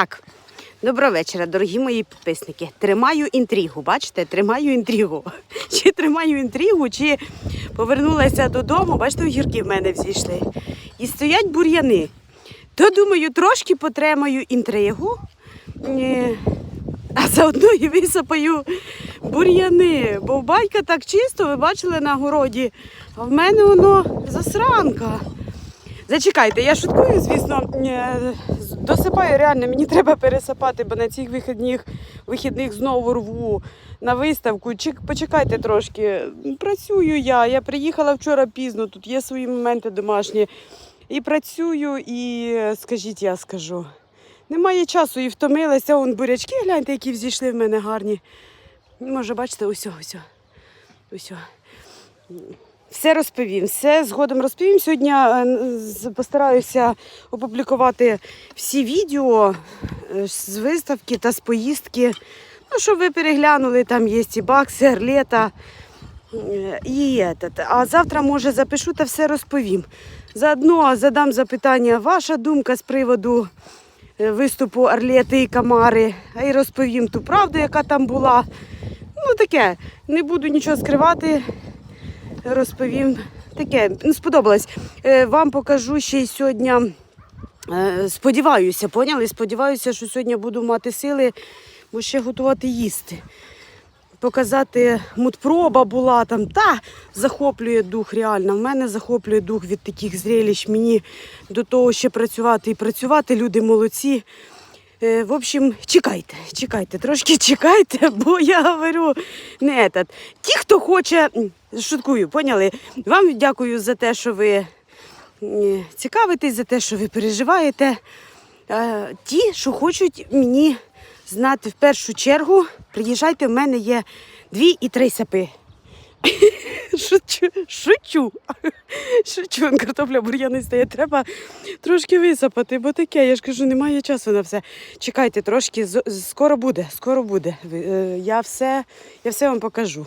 Так, доброго вечора, дорогі мої підписники. Тримаю інтригу, бачите, тримаю інтригу. Чи тримаю інтригу, чи повернулася додому, бачите, огірки в мене взійшли. І стоять бур'яни. То думаю, трошки потримаю інтригу, е, а заодно і висипаю бур'яни. Бо в батька так чисто, ви бачили на городі, а в мене воно засранка. Зачекайте, я шуткую, звісно. Досипаю реально, мені треба пересипати, бо на цих вихідних, вихідних знову рву на виставку. Чек- Почекайте трошки. Працюю я. Я приїхала вчора пізно, тут є свої моменти домашні. І працюю, і скажіть, я скажу. Немає часу і втомилася. Вон бурячки, гляньте, які взійшли в мене гарні. Може, бачите, ось, ось. Все розповім, все згодом розповім. Сьогодні е, постараюся опублікувати всі відео е, з виставки та з поїздки. Ну, щоб ви переглянули, там є і бакси, арлета. е, І этот. А завтра, може, запишу та все розповім. Заодно задам запитання, ваша думка з приводу виступу Арлети і Камари, а й розповім ту правду, яка там була. Ну, таке, не буду нічого скривати розповім. Таке, ну, сподобалось. Е, Вам покажу ще й сьогодні. е, Сподіваюся, поняли? Сподіваюся, що сьогодні буду мати сили, бо ще готувати їсти. Показати мудпроба була там, та захоплює дух реально. В мене захоплює дух від таких зрелищ. Мені до того ще працювати і працювати. Люди молодці. Е, В общем, чекайте, чекайте, трошки чекайте, бо я говорю не этот. Ті, хто хоче, шуткую, поняли? Вам дякую за те, що ви цікавитесь, за те, що ви переживаєте. Е, Ті, що хочуть мені знати в першу чергу, приїжджайте, в мене є дві і три сапи. Шучу, шучу. Шучу, Вон картопля бур'яни стає. Треба трошки висапати, бо таке, я ж кажу, немає часу на все. Чекайте трошки, скоро буде, скоро буде. Е, Я все, я все вам покажу.